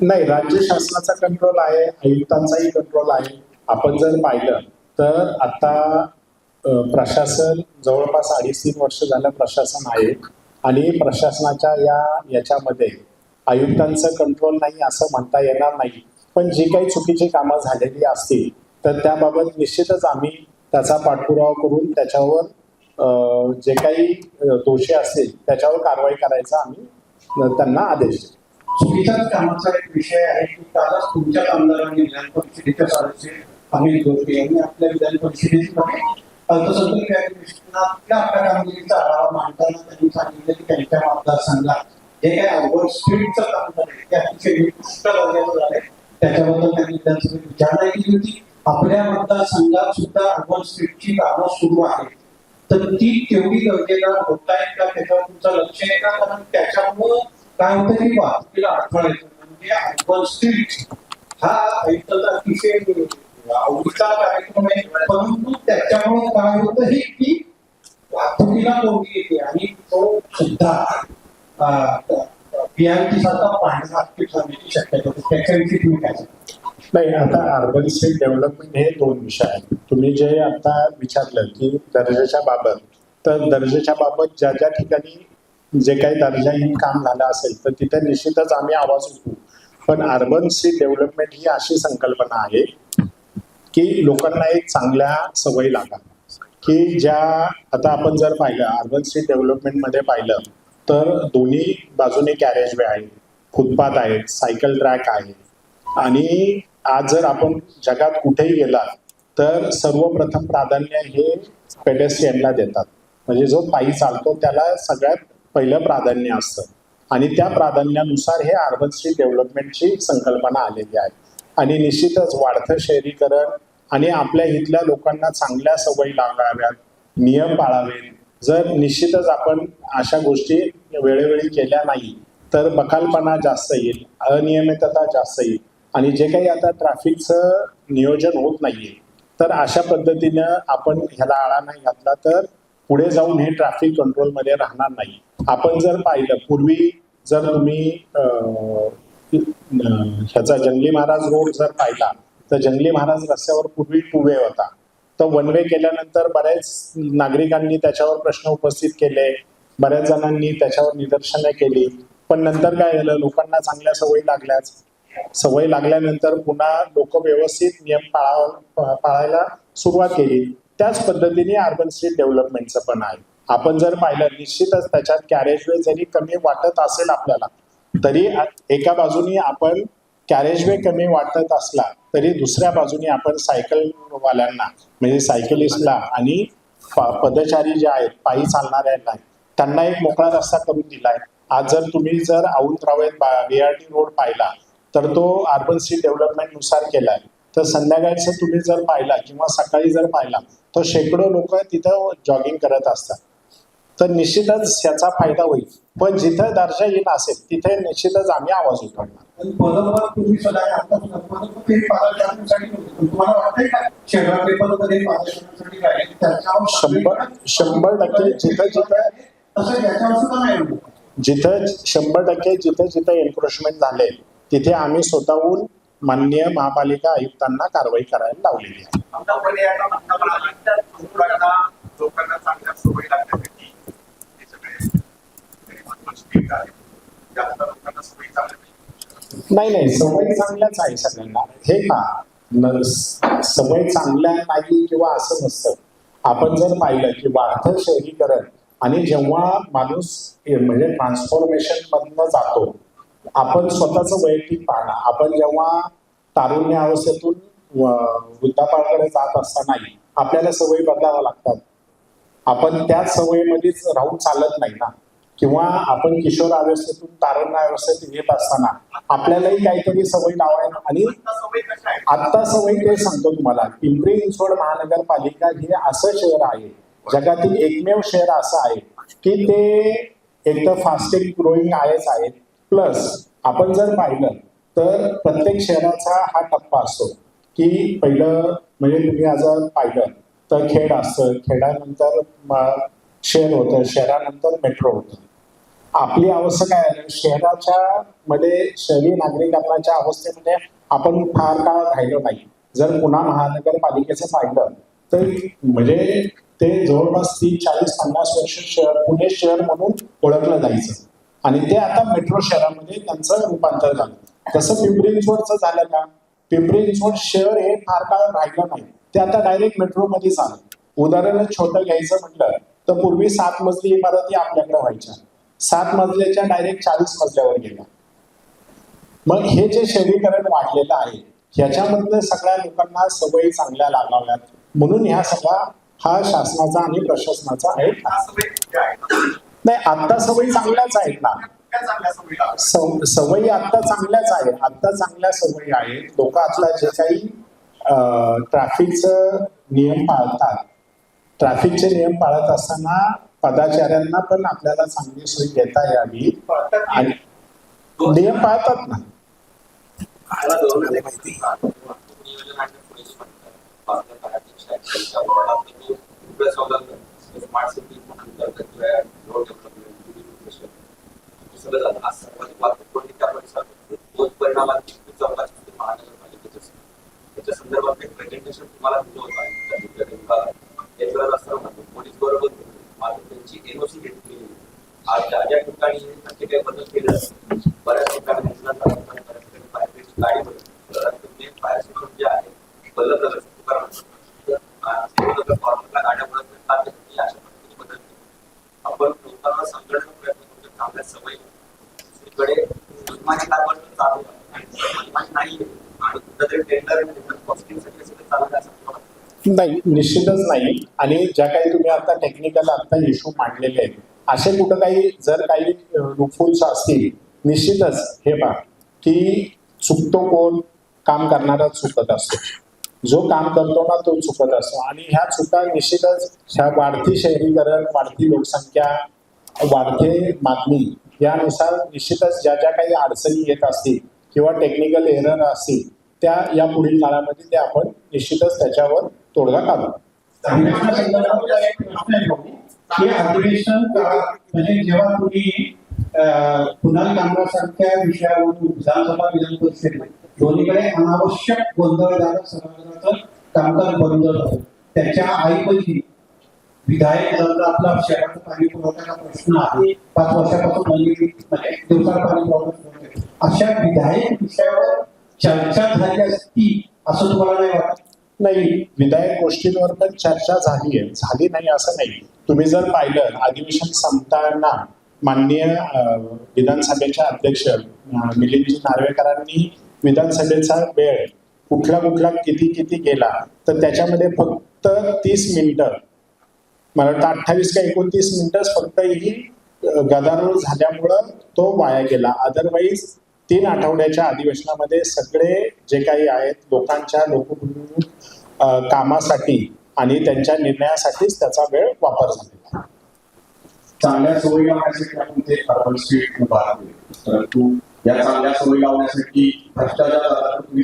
नाही राज्य शासनाचा कंट्रोल आहे आयुक्तांचाही कंट्रोल आहे. आपण जर पाहिलं तर आता प्रशासन जवळपास अडीच तीन वर्ष झालं प्रशासन आहे आणि प्रशासनाच्या या याच्यामध्ये आयुक्तांचं कंट्रोल नाही असं म्हणता येणार नाही. पण जी काही चुकीची कामं झालेली असतील तर त्याबाबत निश्चितच आम्ही त्याचा पाठपुरावा करून त्याच्यावर जे काही दोषी असतील त्याच्यावर कारवाई करायचा आम्ही त्यांना आदेश देतो. चुकीच्याच कामाचा एक विषय आहे. की कालच तुमच्या आमदारांनी विधान परिषदेच्या सदस्य अमित गोष्टी यांनी आपल्या विधान परिषदेमध्ये अर्थसंकल्पीय अधिवेशनातल्या आपल्या कामगिरीचा आढावा मांडताना त्यांनी सांगितलं की त्यांच्या मतदारसंघात जे काही अवघड स्पीडचं काम झालंय ते अतिशय निकृष्ट दर्जाचं झालंय. त्याच्याबद्दल त्यांनी विधानसभेत विचारणा केली होती. आपल्या मतदारसंघात सुद्धा अवघड स्पीडची कामं सुरू आहेत. तर ती तेवढी दर्जेदार होत आहेत का? त्याच्यावर तुमचं लक्ष आहे का? कारण त्याच्यामुळं काय होतं की बा तिला अडथळा येतो. म्हणजे अर्बन स्ट्रीट हा एक अतिशय आवडीचा कार्यक्रम आहे. परंतु त्याच्यामुळे काय होतं हे की वाहतुकीला कोणती येते आणि तो सुद्धा बियांची सारखा पांढरा पीठ होण्याची शक्यता होती. त्याच्याविषयी तुम्ही काय नाही आता अर्बन स्टेट डेव्हलपमेंट हे दोन विषय आहेत. तुम्ही जे आता विचारलं की दर्जाच्या बाबत तर दर्जाच्या बाबत ज्या ज्या ठिकाणी जे काही दर्जाहीन काम झालं असेल तर तिथे निश्चितच आम्ही आवाज उठू पण अर्बन स्टेट डेव्हलपमेंट ही अशी संकल्पना आहे की लोकांना एक चांगल्या सवयी लागा की ज्या आता आपण जर पाहिलं अर्बन स्ट्रीट डेव्हलपमेंटमध्ये पाहिलं तर दोन्ही बाजूने कॅरेज वे आहे फुटपाथ आहेत सायकल ट्रॅक आहे. आणि आज जर आपण जगात कुठेही गेलात तर सर्वप्रथम प्राधान्य हे पेडेस्ट्रियनला देतात. म्हणजे जो पायी चालतो त्याला सगळ्यात पहिलं प्राधान्य असतं. आणि त्या प्राधान्यानुसार हे अर्बन स्ट्रीट डेव्हलपमेंटची संकल्पना आलेली आहे. आणि निश्चितच वाढतं शहरीकरण आणि आपल्या इथल्या लोकांना चांगल्या सवयी लागाव्यात नियम पाळावेत. जर निश्चितच आपण अशा गोष्टी वेळोवेळी केल्या नाही तर बकालपणा जास्त येईल अनियमितता जास्त येईल. आणि जे काही आता ट्रॅफिकचं नियोजन होत नाहीये तर अशा पद्धतीनं आपण ह्याला आळा नाही घातला तर पुढे जाऊन हे ट्रॅफिक कंट्रोलमध्ये राहणार नाही. आपण जर पाहिलं पूर्वी जर तुम्ही ह्याचा जंगली महाराज रोड जर पाहिला तर जंगली महाराज रस्त्यावर पूर्वी टू वे होता. तर वन वे केल्यानंतर बऱ्याच नागरिकांनी त्याच्यावर प्रश्न उपस्थित केले बऱ्याच जणांनी त्याच्यावर निदर्शनं केली पण नंतर काय झालं लोकांना चांगल्या सवयी लागल्याच. सवय लागल्यानंतर पुन्हा लोक व्यवस्थित नियम पाळा पाळायला सुरुवात केली. त्याच पद्धतीने अर्बन स्ट्रीट डेव्हलपमेंटचं पण आहे. आपण जर पाहिलं निश्चितच त्याच्यात कॅरेजवे जरी कमी वाटत असेल आपल्याला तरी एका बाजूनी आपण कॅरेजवे कमी वाटत असला तरी दुसऱ्या बाजूने आपण सायकलवाल्यांना म्हणजे सायकलिस्टला आणि पदचारी जे आहेत पायी चालणाऱ्यांना त्यांना एक मोकळा रस्ता करून दिलाय. आज जर तुम्ही जर औंध रावेत बीआरटी रोड पाहिला तर तो अर्बन सिटी डेव्हलपमेंटनुसार केलाय. तर संध्याकाळचं तुम्ही जर पाहिला किंवा सकाळी जर पाहिला तर शेकडो लोक तिथं जॉगिंग करत असतात. तर निश्चितच याचा फायदा होईल. पण जिथं दर्जा येईल असेल तिथे निश्चितच आम्ही आवाज उठवणार. शंभर शंभर टक्के जिथं जिथं. जिथं शंभर टक्के जिथं जिथं एन्क्रोचमेंट झाले तिथे आम्ही स्वतःहून माननीय महापालिका आयुक्तांना कारवाई करायला लावलेली आहे. चांगल्या हे नाही नाही सवय चांगल्याच आहे सगळ्यांना. हे का सवय चांगल्या नाही किंवा असं नसतं. आपण जर पाहिलं की वाढतं शहरीकरण आणि जेव्हा माणूस म्हणजे ट्रान्सफॉर्मेशन मधनं जातो आपण स्वतःच वैयक्तिक पाहणं. आपण जेव्हा तारुण्य अवस्थेतून व- वृद्धापकाकडे जात असतानाही आपल्याला सवयी बदलाव्या लागतात. आपण त्याच सवयीमध्येच राहून चालत नाही ना? किंवा आपण किशोर अवस्थेतून तारुण्य अवस्थेत येत असताना आपल्यालाही काहीतरी सवय लावायला आणि आता सवयी कशा आहेत? आता सवय ते सांगतो तुम्हाला. पिंपरी चिंचवड महानगरपालिका हे असं शहर आहे. जगातील एकमेव शहर असं आहे की ते एक तर फास्टेस्ट ग्रोईंग आहेच आहे. प्लस आपण जर पाहिलं तर प्रत्येक शहराचा हा टप्पा असतो की पहिलं म्हणजे तुम्ही आज पाहिलं तर खेड असतं. खेडानंतर शहर होतं शहरानंतर मेट्रो होतं. आपली अवस्था काय आहे? शहराच्या मध्ये शहरी नागरिकांच्या अवस्थेमध्ये आपण फार काळ राहिलो नाही. जर पुन्हा महानगरपालिकेचं पाहिलं तर म्हणजे ते जवळपास तीन चाळीस पन्नास वर्ष शहर पुणे शहर म्हणून ओळखलं जायचं. आणि ते आता मेट्रो शहरामध्ये त्यांचं रूपांतर झालं. तसं पिंपरी चिंचवडचं झालं का पिंपरी चिंचवड शहर हे फार काळ राहिलं नाही. ते आता डायरेक्ट मेट्रोमध्ये झालं. उदाहरण छोटं घ्यायचं म्हटलं तर पूर्वी सात मजली इमारती आपल्याकडे व्हायच्या. सात मजल्याच्या डायरेक्ट चाळीस मजल्यावर गेल्या. मग हे जे शहरीकरण वाढलेलं आहे ह्याच्यामधनं सगळ्या लोकांना सवयी चांगल्या लागाव्यात. म्हणून ह्या सगळा हा शासनाचा आणि प्रशासनाचा आहे? नाही आता सवयी चांगल्याच आहेत ना. सवयी आता चांगल्याच आहेत आता चांगल्या सवयी आहेत लोक आपला जे काही ट्रॅफिकचं नियम पाळतात ट्रॅफिकचे नियम पाळत असताना पदाचाऱ्यांना पण आपल्याला चांगली सोय देता यावी आणि नियम पाळतात ना माहिती आज सर्वाधिक वाहतूक कोणी त्या परिसरात परिणामात चौकाची त्याच्या संदर्भात एक प्रेझेंटेशन तुम्हाला दिलं होतं आहे विभागात एक वेळा असताना पोलीस बरोबर मात्र त्यांची एनओसी घेतली आज ज्या ज्या ठिकाणी नक्की काही बदल केलं बऱ्याच ठिकाणी गाडी तुम्ही फायर जे आहे. बदल झालं तुकाराम फॉर्मला गाड्या बदलत नाहीत, त्यासाठी अशा पद्धतीने बदल केले. आपण लोकांना सांगण्याचा प्रयत्न करतो चांगल्या सवयी दुसरीकडे मनमानी कारभार पण चालू आहे आणि मनमानी नाहीये आणि कुठेतरी टेंडर कॉस्टिंगसाठी सगळं चालू माझी असं चालू नाही निश्चितच नाही. आणि ज्या काही तुम्ही आता टेक्निकल आता इश्यू मांडलेले आहेत असे कुठं काही जर काही रुफुल्स असतील निश्चितच हे पहा की चुकतो कोण काम करणारा चुकत असतो. जो काम करतो ना तो चुकत असतो. आणि ह्या चुका निश्चितच ह्या वाढती शहरीकरण वाढती लोकसंख्या वाढते मागणी यानुसार निश्चितच ज्या ज्या काही अडचणी येत असतील किंवा टेक्निकल एरर असतील त्या या पुढील काळामध्ये ते आपण निश्चितच त्याच्यावर तोडगा काढू. की अधिवेशन म्हणजे जेव्हा तुम्ही कुणाल पुन्हा कामगारसारख्या विषयावरून विधानसभा विधान परिषद दोन्हीकडे अनावश्यक गोंधळ झाला सभागृहाचं कामकाज बंद झालं त्याच्या ऐवजी विधायक दल आपला शहराचा पाणी पुरवठ्याचा प्रश्न आहे. पाच वर्षापासून म्हणजे, म्हणजे दिवसाला पाणी पुरवठा अशा विधायक विषयावर चर्चा झाली असती असं तुम्हाला नाही वाटत? नाही विधायक गोष्टींवर पण चर्चा झाली आहे. झाली नाही असं नाही. तुम्ही जर पाहिलं अधिवेशन संपताना माननीय विधानसभेच्या अध्यक्ष अं, मिलिंदजी नार्वेकरांनी विधानसभेचा वेळ कुठला कुठला किती किती गेला तर त्याच्यामध्ये फक्त तीस मिनिटं मला वाटतं अठ्ठावीस का एकोणतीस मिनिटच फक्त ही गदारोळ झाल्यामुळं तो वाया गेला. अदरवाईज तीन आठवड्याच्या अधिवेशनामध्ये सगळे जे काही आहेत लोकांच्या अं, कामासाठी आणि त्यांच्या निर्णयासाठीच त्याचा वेळ वापर झालेला. चांगल्या सवयी लावण्यासाठी आपण ते अर्बन स्ट्रीट उभारले परंतु या चांगल्या सवयी लावण्यासाठी भ्रष्टाचार तुम्ही.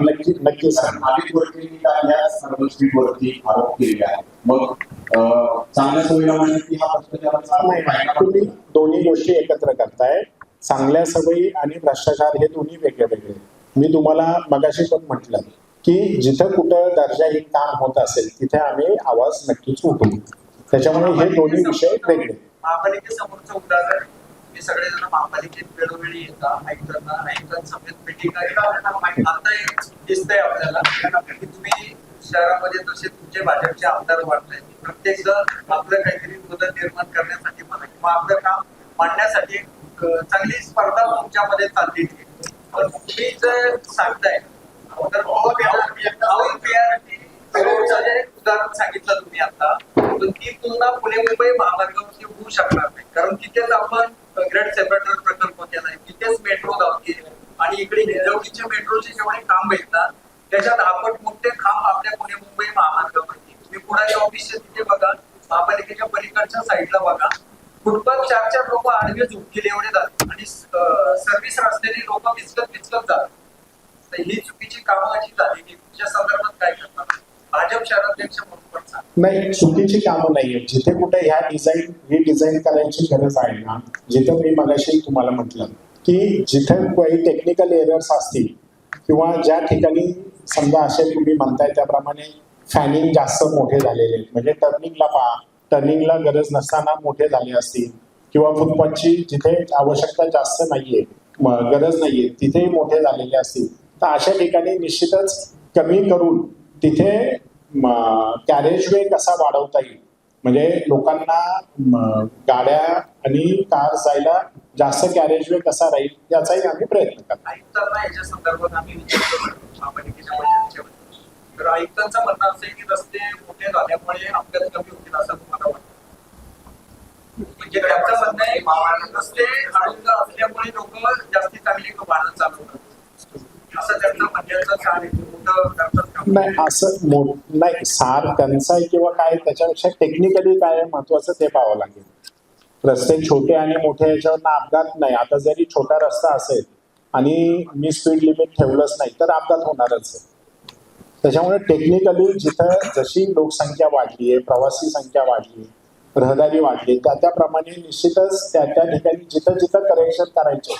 नक्की नक्कीच अनेक गोष्टींनी स्ट्रीट वरती आरोप केले आहे मग चांगल्या सवयी लावण्यासाठी हा तुम्ही दोन्ही गोष्टी एकत्र करताय. चांगल्या सवयी आणि भ्रष्टाचार हे दोन्ही वेगळे वेगळे मी तुम्हाला मगाशी पण म्हटलं की जिथं कुठं दर्जाहीन काम होत असेल तिथे आम्ही आवाज नक्कीच उठवू. त्याच्यामुळे हे दोन्ही विषय वेगळे. महापालिकेसमोरचं उदाहरण हे सगळेजण महापालिकेत वेळोवेळी येतात ऐकताना ऐकतात सभेत मिटिंग आता दिसतंय आपल्याला की तुम्ही शहरामध्ये जसे तुमचे भाजपचे आमदार वाढले प्रत्येक जण आपलं काहीतरी बदल निर्माण करण्यासाठी म्हणा किंवा आपलं काम मांडण्यासाठी चांगली स्पर्धा तुमच्यामध्ये चालली पण तुम्ही जर सांगताय तर जे उदाहरण सांगितलं तुम्ही आता तर ती तुलना पुणे मुंबई महामार्गावरती होऊ शकणार नाही. कारण तिथेच आपण ग्रेड सेपरेटर प्रकल्प केलाय तिथेच मेट्रो धावते आणि इकडे निलवडीचे मेट्रोचे जेवढे काम भेटतात त्याच्यात आपण मोठे खांब आपल्या पुणे मुंबई महामार्गावरती. तुम्ही पुण्याचे ऑफिसचे तिथे बघा महापालिकेच्या पलीकडच्या साईडला बघा. फुटपाथ चार चार लोक आडवे झुकलेले एवढे जातात. आणि सर्व्हिस रस्त्याने लोक विचकत विचकत जातात. तर ही चुकीची कामं जी झाली की तुमच्या संदर्भात काय करतात? भाजप शहराध्यक्ष म्हणून पण नाही चुकीची कामं नाहीये जिथे कुठे ह्या डिझाईन ही डिझाईन करायची गरज आहे ना जिथे मी मगाशी तुम्हाला म्हटलं की जिथे काही टेक्निकल एरर्स असतील किंवा ज्या ठिकाणी समजा असे तुम्ही म्हणताय त्याप्रमाणे फॅनिंग जास्त मोठे झालेले आहेत. म्हणजे टर्निंगला पहा टर्निंगला गरज नसताना मोठे झाले असतील किंवा फुटपाथची जिथे आवश्यकता जास्त नाहीये गरज नाहीये तिथेही मोठे झालेले असतील. तर अशा ठिकाणी निश्चितच कमी करून तिथे कॅरेज वे कसा वाढवता येईल? म्हणजे लोकांना गाड्या आणि कार जायला जास्त कॅरेज वे कसा राहील याचाही आम्ही प्रयत्न करतो. आयुक्तांना याच्या संदर्भात आम्ही महापालिकेच्या वेळी. तर आयुक्तांचं म्हणणं असं आहे की रस्ते मोठे झाल्यामुळे अपघात कमी होतील असं तुम्हाला वाटतं? म्हणजे त्यांचं म्हणणं आहे की रस्ते अडून असल्यामुळे लोक जास्ती चांगली वाहन चालवतात. असं त्यांचं म्हणण्याचं मोठं. नाही असं मो नाही सार त्यांचा किंवा काय त्याच्यापेक्षा टेक्निकली काय महत्वाचं ते पाहावं लागेल. रस्ते छोटे आणि मोठे याच्यावर अपघात नाही. आता जरी छोटा रस्ता असेल आणि मी स्पीड लिमिट ठेवलंच नाही तर अपघात होणारच आहे. त्याच्यामुळे टेक्निकली जिथं जशी लोकसंख्या वाढली आहे प्रवासी संख्या वाढली रहदारी वाढली त्या त्याप्रमाणे निश्चितच त्या त्या ठिकाणी जिथं जिथं करेक्शन करायचे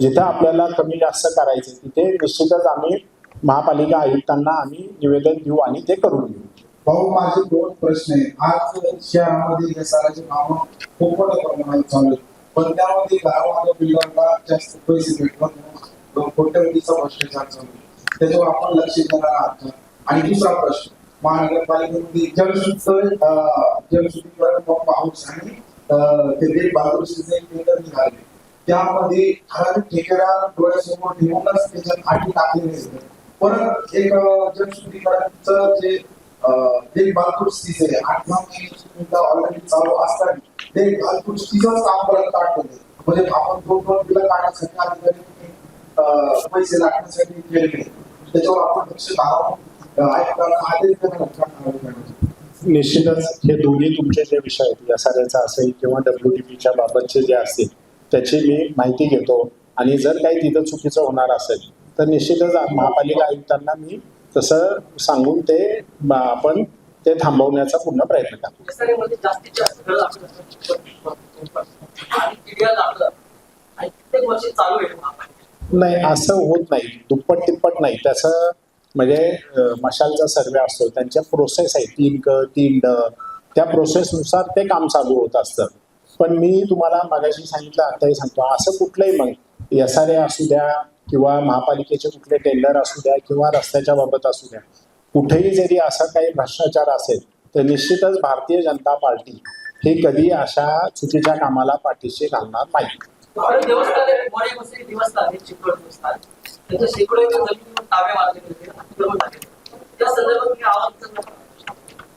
जिथं आपल्याला कमी जास्त करायचे तिथे निश्चितच आम्ही महापालिका आयुक्तांना आम्ही निवेदन देऊ आणि ते करून घेऊ भाऊ माझे दोन प्रश्न आहेत. आज शहरामध्ये घसाराचे काम खूप मोठ्या प्रमाणात चालू आहेत. पण त्यामध्ये गावामध्ये बिल्डरला जास्त पैसे भेटतात. नाही कोट्यवधीचा भ्रष्टाचार चालू आहे. त्याच्यावर आपण लक्ष देणार आहात आणि दुसरा प्रश्न महानगरपालिकेमध्ये जलशुद्ध जलशुद्धीकरण पंप हाऊस आणि तेथे ते ते बाजूचे टेंडर निघाले. त्यामध्ये ठराविक ठेकेदार डोळ्यासमोर ठेवूनच त्याच्यात अटी टाकलेले असते परत एक जलशुद्धीकरणचं जे अं, ते बालपूर स्थित आहे आठ नऊ महिन्याची ऑलरेडी चालू असताना ते बालपूर स्थितच काम परत काढतो म्हणजे आपण दोन दोन बिलं काढण्यासाठी अधिकारी अं, पैसे लागण्यासाठी केले त्याच्यावर आपण लक्ष घालावं. अं, आयुक्तांना आदेश देणं लक्षात घालावं. निश्चितच हे दोन्ही तुमचे जे विषय आहेत या साऱ्याचा असेल किंवा डब्ल्यू डी पीच्या बाबतचे जे असतील त्याची मी माहिती घेतो. आणि जर काही तिथं चुकीचं होणार असेल तर निश्चितच महापालिका आयुक्तांना मी तसं सांगून ते आपण ते थांबवण्याचा पूर्ण प्रयत्न करतो. नाही असं होत नाही. दुप्पट तिप्पट नाही. त्याचं म्हणजे मशालचा सर्वे असतो. त्यांच्या प्रोसेस आहे. तीन क तीन ड. त्या प्रोसेसनुसार ते काम चालू होत असतं. पण मी तुम्हाला मागाशी सांगितलं आताही सांगतो. असं कुठलंही मग एस आर ए असू द्या किंवा महापालिकेचे कुठले टेंडर असू द्या किंवा रस्त्याच्या बाबत असू द्या कुठेही जरी असा काही भ्रष्टाचार असेल तर निश्चितच भारतीय जनता पार्टी ही कधी अशा चुकीच्या कामाला पाठीशी घालणार नाही.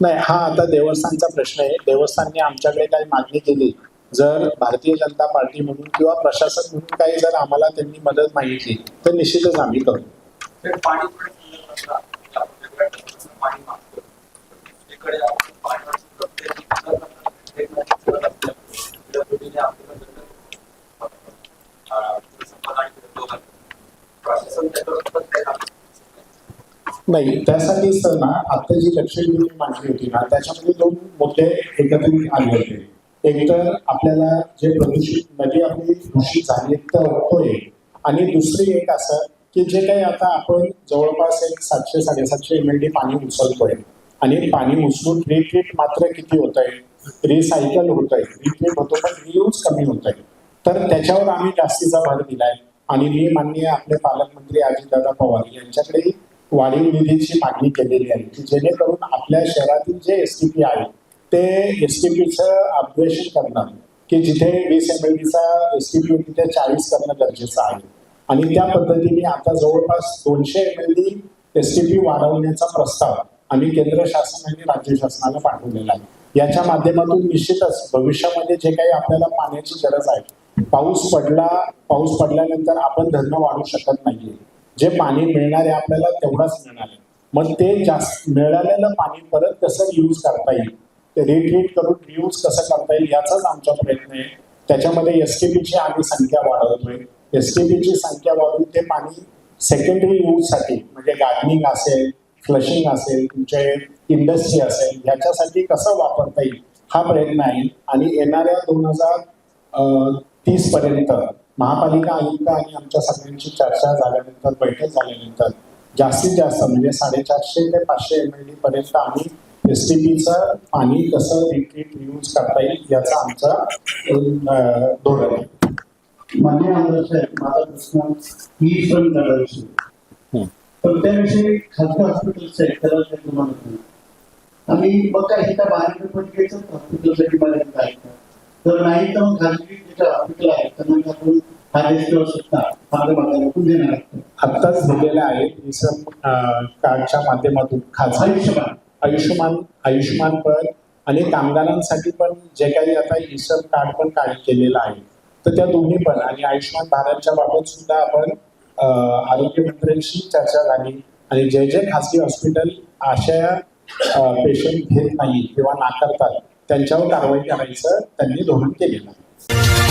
नाही हा आता देवस्थानचा प्रश्न आहे. देवस्थानने आमच्याकडे काही मागणी केली. जर भारतीय जनता पार्टी म्हणून किंवा प्रशासन म्हणून काही जर आम्हाला त्यांनी मदत मागितली तर निश्चितच आम्ही करू. नाही त्यासाठीच तर ना आता जी लक्षवेधी मांडली होती ना त्याच्यामध्ये दोन मुद्दे एकत्रित आले होते. एक तर आपल्याला जे प्रदूषित नदी आपली दूषित झाली तर होतोय आणि दुसरी एक असं की जे काही आता आपण जवळपास एक सातशे साडेसातशे एम एल डी पाणी उचलतोय. आणि पाणी उचलून रिट्रीट मात्र किती होत आहे रिसायकल होत आहे रिट्रीट होतो पण रियूज कमी होत आहे तर त्याच्यावर आम्ही जास्तीचा भर दिलाय. आणि मी माननीय आपले पालकमंत्री अजितदादा पवार यांच्याकडे वाढीव निधीची मागणी केलेली आहे की जेणेकरून आपल्या शहरातील जे एस टी पी आहे ते एस टी पीचं अपग्रेशन करणं की जिथे वीस एम एल डीचा एस टी पी तिथे चाळीस करणं गरजेचं आहे. आणि त्या पद्धतीने आता जवळपास दोनशे M L D S T P वाढवण्याचा प्रस्ताव आम्ही केंद्र शासन आणि राज्य शासनाला पाठवलेला आहे. याच्या माध्यमातून निश्चितच भविष्यामध्ये जे काही आपल्याला पाण्याची गरज आहे पाऊस पडला पाऊस पडल्यानंतर आपण धरणं वाढू शकत नाहीये. जे पाणी मिळणार आहे आपल्याला तेवढाच मिळणार आहे. मग ते जास्त मिळालेलं पाणी परत कसं यूज करता येईल? ते रिट्रीट करून रियूज कसं करता येईल याचाच आमचा प्रयत्न आहे. त्याच्यामध्ये एस टी पीची आम्ही संख्या वाढवतोय. एस टी पीची संख्या वाढवून ते पाणी सेकंडरी यूजसाठी म्हणजे गार्डनिंग असेल फ्लशिंग असेल तुमचे इंडस्ट्री असेल याच्यासाठी कसं वापरता येईल हा प्रयत्न आहे. आणि येणाऱ्या दोन हजार तीस पर्यंत महापालिका आयुक्त आणि आमच्या सगळ्यांची चर्चा झाल्यानंतर बैठक झाल्यानंतर जास्तीत जास्त म्हणजे साडेचारशे ते पाचशे एम एल डी पर्यंत आम्ही एस टी पीचं पाणी कसं रिट्रीट यूज करता येईल याचा आमचा धोरण आहे. मान्य आमदार साहेब माझा प्रश्न श्रम कार्डाविषयी तर त्याविषयी खाजगी हॉस्पिटलचं आहे तुम्हाला नाही. आणि मग काय हे हॉस्पिटलसाठी मर्यादित आहे का तर नाही तर मग खाजगी जे हॉस्पिटल आहेत त्यांना आपण. आत्ताच दिलेलं आहे इसम अं, कार्डच्या माध्यमातून खाजगी. आयुष्यमान आयुष्यमान पण आणि कामगारांसाठी पण जे काही आता इसम कार्ड पण काढ केलेलं आहे. तर त्या दोन्ही पण आणि आयुष्यमान भारतच्या बाबत सुद्धा आपण आरोग्यमंत्र्यांशी चर्चा झाली आणि जे जे खासगी हॉस्पिटल अशा पेशंट घेत नाही किंवा नाकारतात त्यांच्यावर कारवाई करायचं त्यांनी धोरण केलेलं आहे.